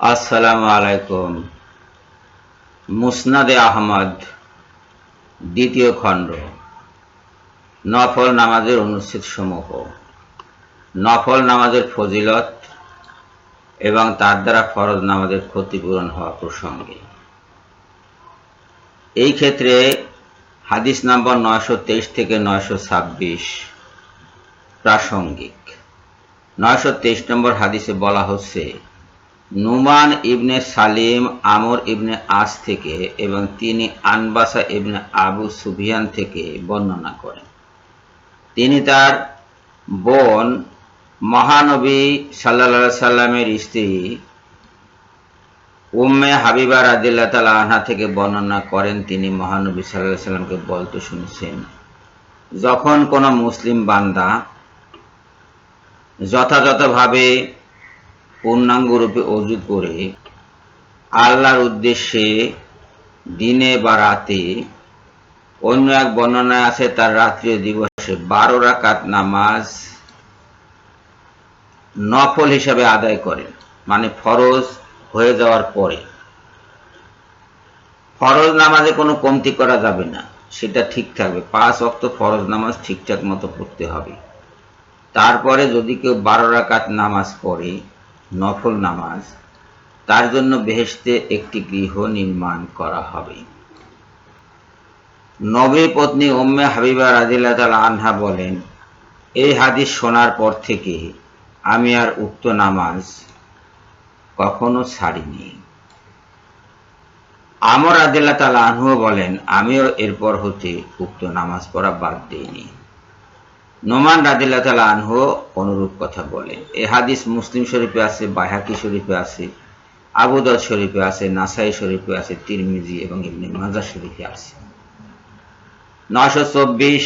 আসসালামু আলাইকুম। মুসনাদে আহমদ, দ্বিতীয় খণ্ড। নফল নামাজের অনুচ্ছেদ সমূহ নফল নামাজের ফজিলত এবং তার দ্বারা ফরজ নামাজের ক্ষতিপূরণ হওয়া প্রসঙ্গে। এই ক্ষেত্রে হাদিস নম্বর নয়শো তেইশ থেকে নয়শো ছাব্বিশ প্রাসঙ্গিক। নয়শো তেইশ নম্বর হাদিসে বলা হচ্ছে নুমান ইবনে সালিম, আমর ইবনে আস থেকে এবং তিনি আনবাসা ইবনে আবু সুফিয়ান থেকে বর্ণনা করেন। তিনি তার বোন মহানবী সাল্লা সাল্লামের স্ত্রী উম্মে হাবিবা রাদিল্লা তালা আনহা থেকে বর্ণনা করেন। তিনি মহানবী সাল্লাহ সাল্লামকে বলতে শুনেছেন, যখন কোনো মুসলিম বান্দা যথাযথভাবে পূর্ণাঙ্গরূপে অজু করে আল্লাহর উদ্দেশ্যে দিনে বা রাতে অন্য এক বর্ণনায় আছে তার রাত্রিয় দিবসে বারো রাকাত নামাজ নফল হিসাবে আদায় করেন। মানে ফরজ হয়ে যাওয়ার পরে। ফরজ নামাজে কোনো কমতি করা যাবে না। সেটা ঠিক থাকবে। পাঁচ অক্ত ফরজ নামাজ ঠিকঠাক মতো পড়তে হবে। তারপরে যদি কেউ বারো রাকাত নামাজ পড়ে নফল নামাজ, তার জন্য বেহেশতে একটি গৃহ নির্মাণ করা হবে। নবী পত্নী উম্মে হাবিবা রাজিল্লা আনহা বলেন, এই হাদিস শোনার পর থেকে আমি আর উক্ত নামাজ কখনো ছাড়িনি। আমর আদিল্লা তালা আনহু বলেন, আমিও এরপর হতে উক্ত নামাজ পড়া বাদ দিইনি। নোমান রাদিল্লা আনহু অনুরূপ কথা বলেন। এ হাদিস মুসলিম শরীফে আছে বাহাকি শরীফে আছে আবুদর শরীফে আছে, নাসাই শরীফে আছে, তিরমিজি এবং ইবনে মাজা শরীফে আছে। নয়শো চব্বিশ,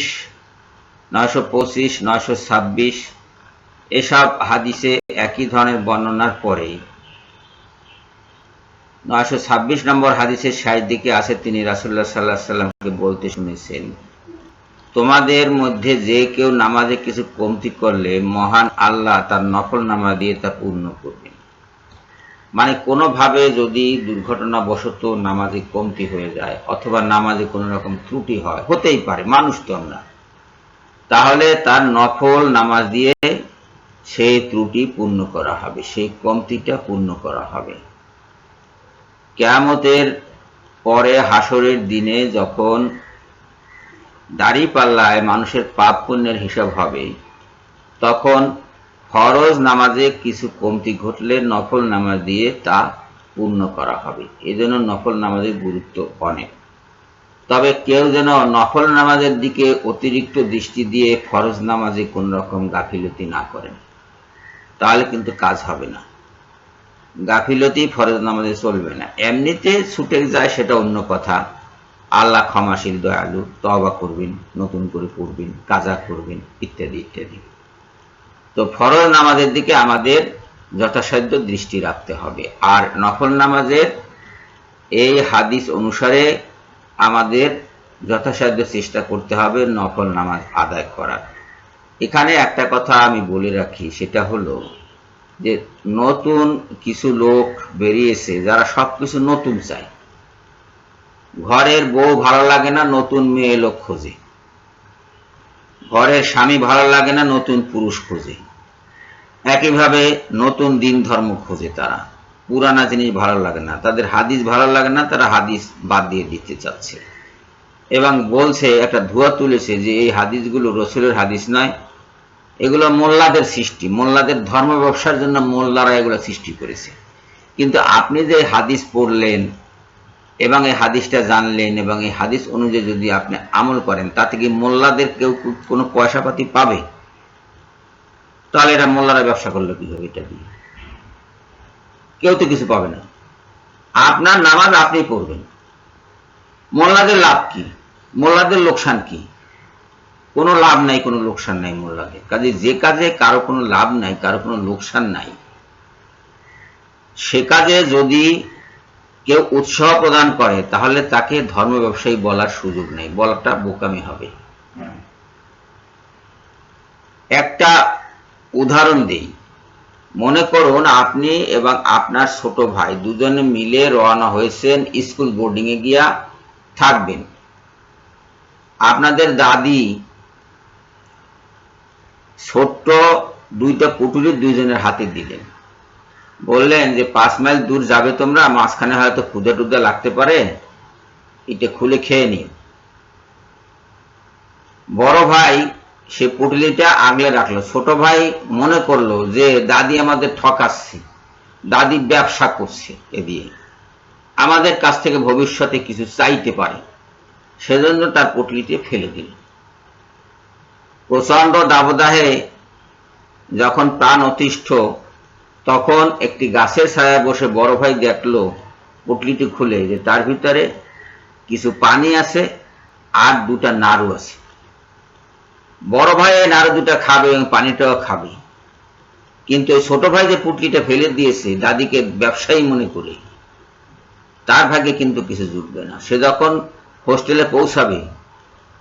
নয়শো পঁচিশ, নয়শো ছাব্বিশ, এসব হাদিসে একই ধরনের বর্ণনার পরেই নয়শো ছাব্বিশ নম্বর হাদিসের ষাট দিকে আছে, তিনি রাসুল্লাহ সাল্লাহ সাল্লামকে বলতে শুনেছেন তোমাদের মধ্যে যে কেউ নামাজে কিছু কমতি করলে মহান আল্লাহ তার নফল নামা দিয়ে তা পূর্ণ করবেন। মানে কোনোভাবে যদি দুর্ঘটনাবশত নামাজে কমতি হয়ে যায় অথবা নামাজে কোনো রকম ত্রুটি হয়, হতেই পারে, মানুষ তো আমরা। তাহলে তার নফল নামাজ দিয়ে সেই ত্রুটি পূর্ণ করা হবে, সেই কমতিটা পূর্ণ করা হবে। কেয়ামতের পরে হাসরের দিনে যখন দাড়ি পাল্লায় মানুষের পাপ পুণ্যের হিসাব হবে। তখন ফরজ নামাজে কিছু কমতি ঘটলে নফল নামাজ দিয়ে তা পূর্ণ করা হবে। এজন্য নফল নামাজের গুরুত্ব অনেক। তবে কেউ যেন নফল নামাজের দিকে অতিরিক্ত দৃষ্টি দিয়ে ফরজ নামাজে কোন রকম গাফিলতি না করেন, তাহলে কিন্তু কাজ হবে না। গাফিলতি ফরজ নামাজে চলবে না। এমনিতে ছুটে যায় সেটা অন্য কথা। আল্লাহ ক্ষমাশীল, দয়ালু তবা করবেন, নতুন করে পড়বেন, কাজা করবেন, ইত্যাদি ইত্যাদি। তো ফরজ নামাজের দিকে আমাদের যথাসাধ্য দৃষ্টি রাখতে হবে। আর নফল নামাজের এই হাদিস অনুসারে আমাদের যথাসাধ্য চেষ্টা করতে হবে নফল নামাজ আদায় করার। এখানে একটা কথা আমি বলে রাখি, সেটা হলো যে নতুন কিছু লোক বেরিয়েছে, যারা সবকিছু নতুন চায়। ঘরের বউ ভালো লাগে না, নতুন মেয়ে লোক খোঁজে। ঘরের স্বামী ভালো লাগে না, নতুন পুরুষ খোঁজে। একইভাবে নতুন দিন ধর্ম খোঁজে তারা। পুরানা জিনিস ভালো লাগে না, তাদের হাদিস ভালো লাগে না, তারা হাদিস বাদ দিয়ে দিতে চাচ্ছে। এবং বলছে, একটা ধোয়া তুলেছে যে এই হাদিসগুলো রসুলের হাদিস নয়, এগুলো মোল্লাদের সৃষ্টি, মোল্লাদের ধর্ম ব্যবসার জন্য মোল্লারা এগুলো সৃষ্টি করেছে। কিন্তু আপনি যে হাদিস পড়লেন এবং এই হাদিসটা জানলেন এবং এই হাদিস অনুযায়ী যদি আপনি আমল করেন, তাতে কি মোল্লাদের কেউ কোনো পয়সা পাতি পাবে? তাহলে এটা মোল্লারা ব্যবসা করলে কি হবে এটা দিয়ে? কেউ তো কিছু পাবে না। আপনার নামাজ আপনি পড়বেন। মোল্লাদের লাভ কি? মোল্লাদের লোকসান কি? কোনো লাভ নাই, কোনো লোকসান নাই মোল্লাদের। কাজে যে কাজে কারও কোনো লাভ নাই, কারও কোনো লোকসান নাই। সে কাজে যদি কেউ উৎসাহ প্রদান করে তাহলে তাকে ধর্ম ব্যবসায়ী বলার সুযোগ নেই। বলাটা বোকামি হবে। একটা উদাহরণ দেই। মনে করুন আপনি এবং আপনার ছোট ভাই দুজনে মিলে রওনা হয়েছেন স্কুল বোর্ডিং এ গিয়া থাকবেন। আপনাদের দাদি ছোট্ট দুইটা পুটুলি দুইজনের হাতে দিলেন। বললেন যে পাঁচ মাইল দূর যাবে তোমরা, মাঝখানে হয়তো ক্ষুদে টুদে লাগতে পারে। এটা খুলে খেয়ে নিও। বড় ভাই সে পুটলিটা আগলে রাখল। ছোট ভাই মনে করল যে, দাদি আমাদের ঠকাচ্ছে। দাদি ব্যবসা করছে এ দিয়ে। আমাদের কাছ থেকে ভবিষ্যতে কিছু চাইতে পারে। সেজন্য তার পুটলিতে ফেলে দিল। প্রচণ্ড দাবদাহে যখন প্রাণ অতিষ্ঠ তখন একটি গাছের ছায়ায় বসে বড় ভাই দেখল পুটলিটি খুলে যে তার ভিতরে কিছু পানি আছে আর দুটা নাড়ু আছে। বড় ভাই এই নাড়ু দুটা খাবে এবং পানিটাও খাবে। কিন্তু ওই ছোট ভাই যে পুটলিটা ফেলে দিয়েছে, দাদিকে ব্যবসায়ী মনে করে, তার ভাগে কিন্তু কিছু জুটবে না। সে যখন হোস্টেলে পৌঁছাবে,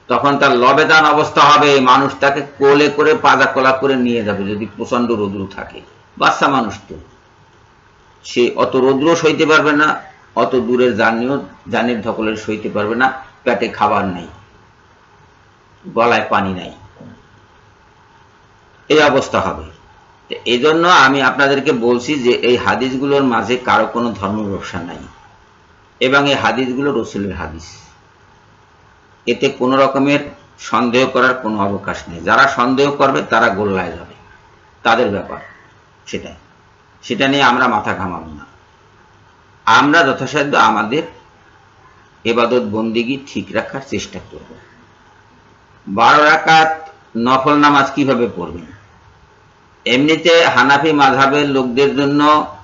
তখন তার লবেদান অবস্থা হবে, মানুষ তাকে কোলে করে পাজা কোলা করে নিয়ে যাবে যদি প্রচণ্ড রোদ্রু থাকে। বাচ্চা মানুষ তো। সে অত রৌদ্র সইতে পারবে না, অত দূরের জার্নিও জানির ধকলের সইতে পারবে না, পেটে খাবার নেই, গলায় পানি নাই। এই অবস্থা হবে। এই জন্য আমি আপনাদেরকে বলছি যে এই হাদিসগুলোর মাঝে কারও কোনো ধর্ম ব্যবসা নাই। এবং এই হাদিসগুলো রসুলের হাদিস। এতে কোনো রকমের সন্দেহ করার কোনো অবকাশ নেই। যারা সন্দেহ করবে তারা গোল্লায় যাবে। তাদের ব্যাপার। সেটাই সেটা নিয়ে আমরা মাথা ঘামাব না। আমরা যথাসাধ্য আমাদের এবাদত বন্দিগি ঠিক রাখার চেষ্টা করব। বারো রাকাত নফল নামাজ কীভাবে পড়বেন? এমনিতে হানাফি মাঝাবের লোকদের জন্য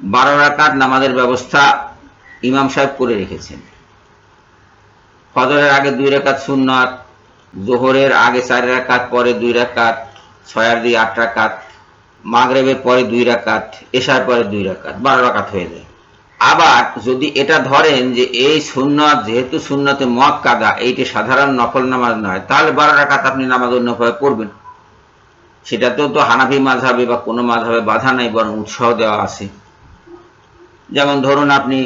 বারো রাকাত নামাজের ব্যবস্থা ইমাম সাহেব করে রেখেছেন। ফজরের আগে দুই রাকাত সুন্নাত, জোহরের আগে চার রাকাত, পরে দুই রাকাত, ছয়ার দুই আট রাকাত মাগরেবের পরে দুই রাকাত, এশার পরে দুই রাকাত, বারো রাকাত হয়ে যায়। আবার যদি এটা ধরেন যে এই সুন্নত যেহেতু সুন্নতে মদ কাদা এইটি সাধারণ নফল নামাজ নয়, তাহলে বারো রাকাত আপনি নামাজ অন্যভাবে পড়বেন। সেটাতেও তো হানাফি মাঝাবে বা কোনো মাঝাবে বাধা নাই, বরং উৎসাহ দেওয়া আছে। যেমন ধরুন আপনি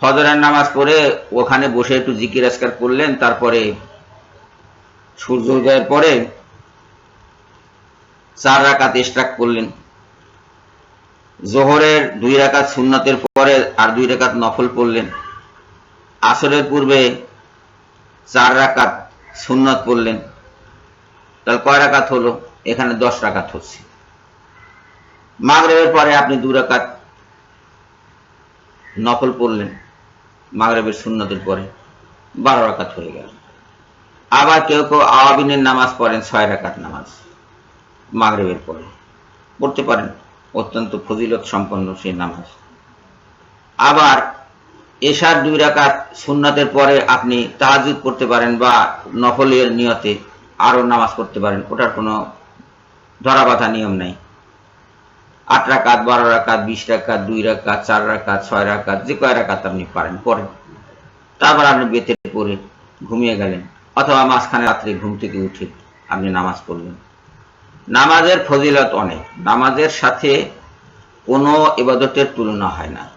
ফজরের নামাজ পড়ে ওখানে বসে একটু জিকির আজকার করলেন, তারপরে সূর্য উদয়ের পরে চার রাকাত ইস্ট্রাক করলেন। জোহরের দুই রাকাত সুন্নতের পরে আর দুই রাকাত নফল পড়লেন। আসরের পূর্বে চার রাকাত সুন্নত পড়লেন। তাহলে কয় রাকাত হলো? এখানে দশ রাকাত হচ্ছে। মাগরেবের পরে আপনি দু রাকাত নফল পড়লেন, মাগরেবের সুন্নতের পরে। বারো রাকাত হয়ে গেল। আবার কেউ কেউ আওয়াবিনের নামাজ পড়েন, ছয় রাকাত নামাজ। মাগরেবের পরে। পড়তে পারেন, অত্যন্ত ফজিলত সম্পন্ন সেই নামাজ। আবার এশার দুই রাকাত সুন্নাতের পরে আপনি তাহাজুদ পড়তে পারেন বা নফলের নিয়তে আরও নামাজ পড়তে পারেন, ওটার কোনো ধরা বাঁধা নিয়ম নাই। আট রাকাত, বারো রাকাত, বিশ রাকাত, দুই রাকাত, চার রাকাত, ছয় রাকাত, যে কয় রাকাত আপনি পারেন, পড়েন। তারপর আপনি বেতে পড়ে ঘুমিয়ে গেলেন, অথবা মাঝখানে রাত্রে ঘুম থেকে উঠে আপনি নামাজ পড়লেন। নামাজের ফজিলত অনেক। নামাজের সাথে কোনো ইবাদতের তুলনা হয় না।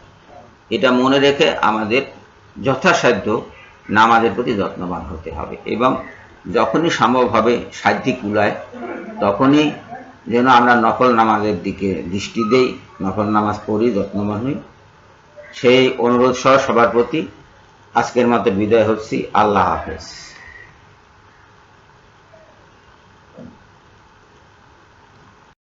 এটা মনে রেখে আমাদের যথাসাধ্য নামাজের প্রতি যত্নবান হতে হবে এবং যখনই সম্ভব হবে সাধ্যিক কুলায় তখনই যেন আমরা নকল নামাজের দিকে দৃষ্টি দেই নকল নামাজ পড়ি, যত্নবান হই। সেই অনুরোধ সহ সবার প্রতি আজকের মতো বিদায় হচ্ছি। আল্লাহ হাফেজ।